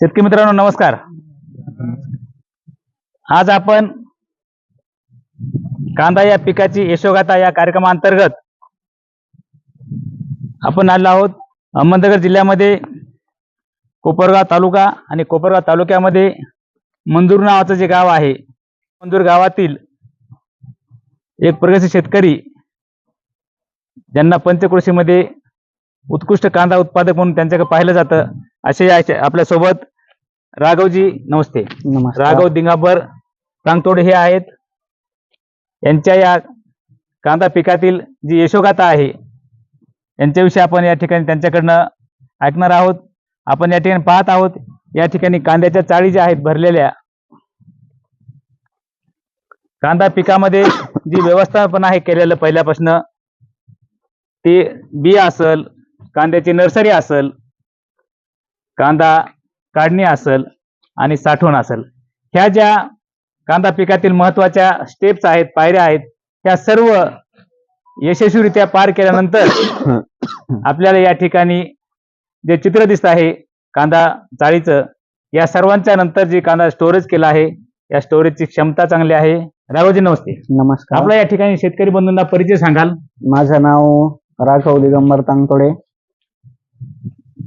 शेतकरी मित्रांनो नमस्कार. आज आपण कांदा या पिकाची यशोगाथा या कार्यक्रमांतर्गत आपण आलो आहोत. अहमदनगर जिल्ह्यामध्ये कोपरगाव तालुका आणि कोपरगाव तालुक्यामध्ये मंजूर नावाचं जे गाव आहे मंजूर गावातील एक प्रगती शेतकरी ज्यांना पंचकृषीमध्ये उत्कृष्ट कांदा उत्पादक म्हणून त्यांच्याकडे पाहिलं जातं. असे या- आपल्यासोबत राघवजी नमस्ते. नमस्कार. राघव दिंगाबर तांगतोड हे आहेत. यांच्या या कांदा पिकातील जी यशोगाथा आहे यांच्याविषयी आपण या ठिकाणी त्यांच्याकडनं ऐकणार आहोत. आपण या ठिकाणी पाहत आहोत या ठिकाणी कांद्याच्या चाळी ज्या आहेत भरलेल्या कांदा पिकामध्ये जी व्यवस्थापन आहे केलेलं पहिल्यापासून ते बिया असल कांद्याची नर्सरी असल कांदा काढणी असल आणि साठवण असल. ह्या ज्या कांदा पिकातील महत्त्वाच्या स्टेप्स आहेत पायऱ्या आहेत त्या सर्व यशस्वीरित्या पार केल्यानंतर आपल्याला या ठिकाणी जे चित्र दिसत आहे कांदा चाळीचं या सर्वांच्या नंतर जे कांदा स्टोरेज केला आहे या स्टोरेजची क्षमता चांगली आहे. राघवजी नमस्ते. नमस्कार. आपला या ठिकाणी शेतकरी बंधूंना परिचय सांगाल. माझं नाव राघव दिगंबर तांगतोडे.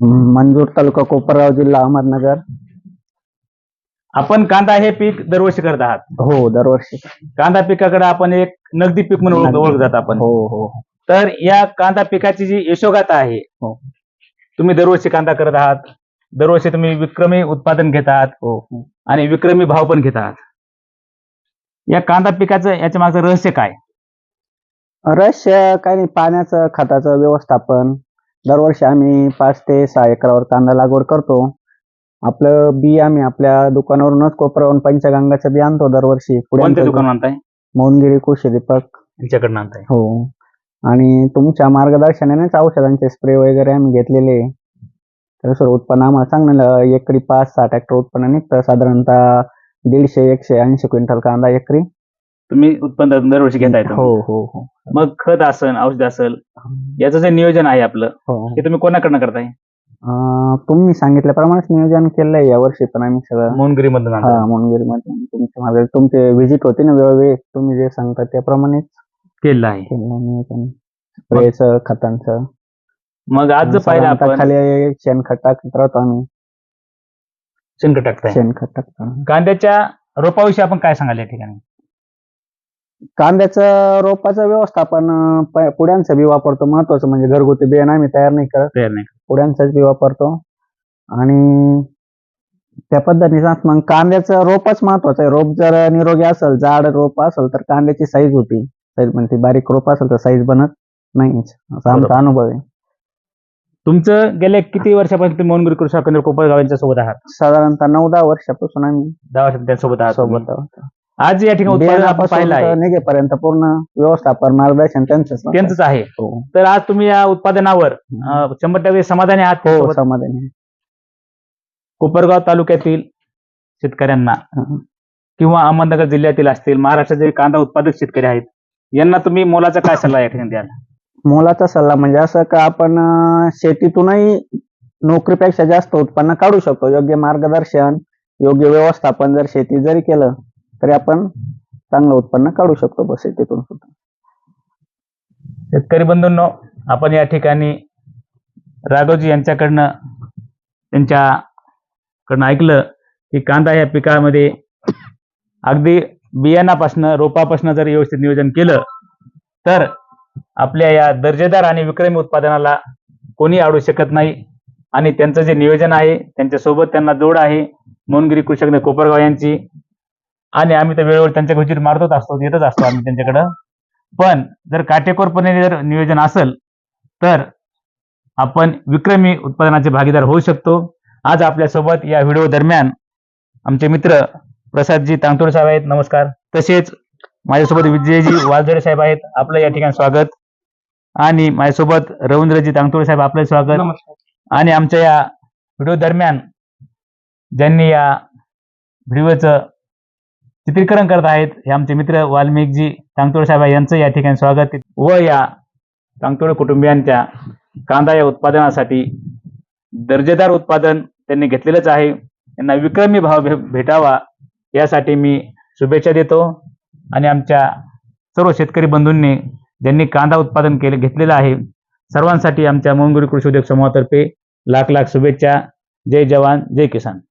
मंजूर तालुका कोपरगाव जिल्हा अहमदनगर. आपण कांदा हे पीक दरवर्षी करत आहात? हो दरवर्षी. कांदा पिकाकडे आपण एक नगदी पीक म्हणून ओळख- जात आपण. हो हो. तर या कांदा पिकाची जी यशोगाथा आहे हो. तुम्ही दरवर्षी कांदा करत आहात दरवर्षी तुम्ही विक्रमी उत्पादन घेत आहात हो. हो आणि विक्रमी भाव पण घेत आहात. या कांदा पिकाचं याच्या मागचं रहस्य काय? रहस्य काही नाही पाण्याचं खताचं व्यवस्थापन दरवर्षी आम्ही पाच ते सहा एकरावर कांदा लागवड करतो. आपलं बी आम्ही आपल्या दुकानावरूनच कोपरावरून पंचगंगाचं बी आणतो दरवर्षी. कोणत्या पुढे दुकान आणताय? मोहनगिरी कृषी दीपक. यांच्याकडनं आणताय. हो. आणि तुमच्या मार्गदर्शनानेच औषधांचे स्प्रे वगैरे आम्ही घेतलेले. तर सर उत्पन्न आम्हाला चांगलं एकरी पाच सहा ट्रॅक्टर उत्पन्न निघतं. साधारणतः दीडशे एकशे ऐंशी क्विंटल कांदा एकरी. तुम्ही उत्पन्न दरवर्षी घेताय. हो हो हो. मग खत असन औषध असल याचं जे नियोजन आहे आपलं हो. ते तुम्ही कोणाकडनं करताय? अं, तुम्ही सांगितल्याप्रमाणेच नियोजन केलंय या वर्षी पण आम्ही सगळं. मोहनगिरी मधून हा मोनगिरी मध्ये तुमच्या मागे तुमचे व्हिजिट होते ना वेळोवेळी तुम्ही जे सांगता त्याप्रमाणेच केलेलं आहे. केलं नियोजन. स्प्रेचं खतांचं. मग आज जर पाहिलं साधारणतः आपण खाली शेणखत टाकत राहतो आम्ही. शेणखत टाकताय. शेणखत टाकतो कांद्याच्या रोपाविषयी आपण काय सांगाल या ठिकाणी? कांद्याचं रोपाचं व्यवस्थापन अं, प- पुड्यांचं बी वापरतो. महत्वाचं म्हणजे घरगुती बियाणं आम्ही तयार नाही करत. तयार नाही पुड्यांचाच बी वापरतो. आणि त्या पद्धतीनं मग कांद्याचं रोपच महत्वाचं आहे. रोप जर निरोगी असेल जाड रोप असेल तर कांद्याची साईज होती. साईज म्हणजे बारीक रोप असेल तर साईज बनत नाही असा बरोबर. आमचा अनुभव आहे. तुमचं गेल्या किती वर्षापासून तुम्ही मोहनगिरी कृषी केंद्र कोपरगाव यांच्या सोबत आहात? साधारणतः नऊ दहा वर्षापासून आम्ही दहा वर्षात त्यांच्यासोबत आहात तुम्ही. सोबत आहोत. आज या ठिकाणी उत्पादन आपण पाहिलं आहे. बियाणापासून तर निघेपर्यंत पूर्ण व्यवस्थापन मार्गदर्शन त्यांचंच ना. त्यांचंच आहे. हो. तर आज तुम्ही या उत्पादनावर अं, शंभर टक्के समाधानी आहात हो सोबत? समाधानी कोपरगाव तालुक्यातील शेतकऱ्यांना हं. किंवा अहमदनगर जिल्ह्यातील असतील महाराष्ट्राचे जे कांदा उत्पादक शेतकरी आहेत यांना तुम्ही मोलाचा काय सल्ला या ठिकाणी द्याल? मोलाचा सल्ला म्हणजे असं का आपण अं, शेतीतूनही नोकरीपेक्षा जास्त उत्पन्न काढू शकतो. योग्य मार्गदर्शन योग्य व्यवस्थापन जर शेती जरी केलं तरी आपण चांगलं उत्पन्न काढू शकतो बस सुद्धा. शेतकरी बंधूंनो आपण या ठिकाणी राघवजी यांच्याकडनं त्यांच्याकडनं ऐकलं की कांदा या पिकामध्ये अगदी बियाणापासनं रोपापासनं जर व्यवस्थित नियोजन केलं तर आपल्या या दर्जेदार आणि विक्रमी उत्पादनाला कोणी आडू शकत नाही. आणि त्यांचं जे नियोजन आहे त्यांच्यासोबत त्यांना जोड आहे. मोनगिरी कृषकने कोपरगाव यांची आणि आम्ही तर वेळोवेळी त्यांच्या विजिट मारतच असतो येतच असतो आम्ही त्यांच्याकडं. पण जर काटेकोरपणे जर नियोजन असेल तर आपण विक्रमी उत्पादनाचे भागीदार होऊ शकतो. आज आपल्यासोबत या व्हिडिओ दरम्यान आमचे मित्र प्रसादजी तांतोड साहेब आहेत नमस्कार. तसेच माझ्यासोबत विजयजी वालझरे साहेब आहेत आपलं या ठिकाणी स्वागत. आणि माझ्यासोबत रवींद्रजी तांतोड साहेब आपलं स्वागत. आणि आमच्या या व्हिडिओ दरम्यान ज्यांनी या व्हिडिओचं चित्रीकरण करत आहेत. हे आमचे मित्र वाल्मिकजी तांतोड साहेब यांचं या ठिकाणी स्वागत व या तांतोड कुटुंबियांच्या कांदा या उत्पादनासाठी दर्जेदार उत्पादन त्यांनी घेतलेलंच आहे. यांना विक्रमी भाव भेटावा यासाठी मी शुभेच्छा देतो. आणि आमच्या सर्व शेतकरी बंधूंनी ज्यांनी कांदा उत्पादन केले घेतलेलं आहे सर्वांसाठी आमच्या मंगुरी कृषी उद्योग समूहातर्फे लाख लाख शुभेच्छा. जय जवान जय किसान.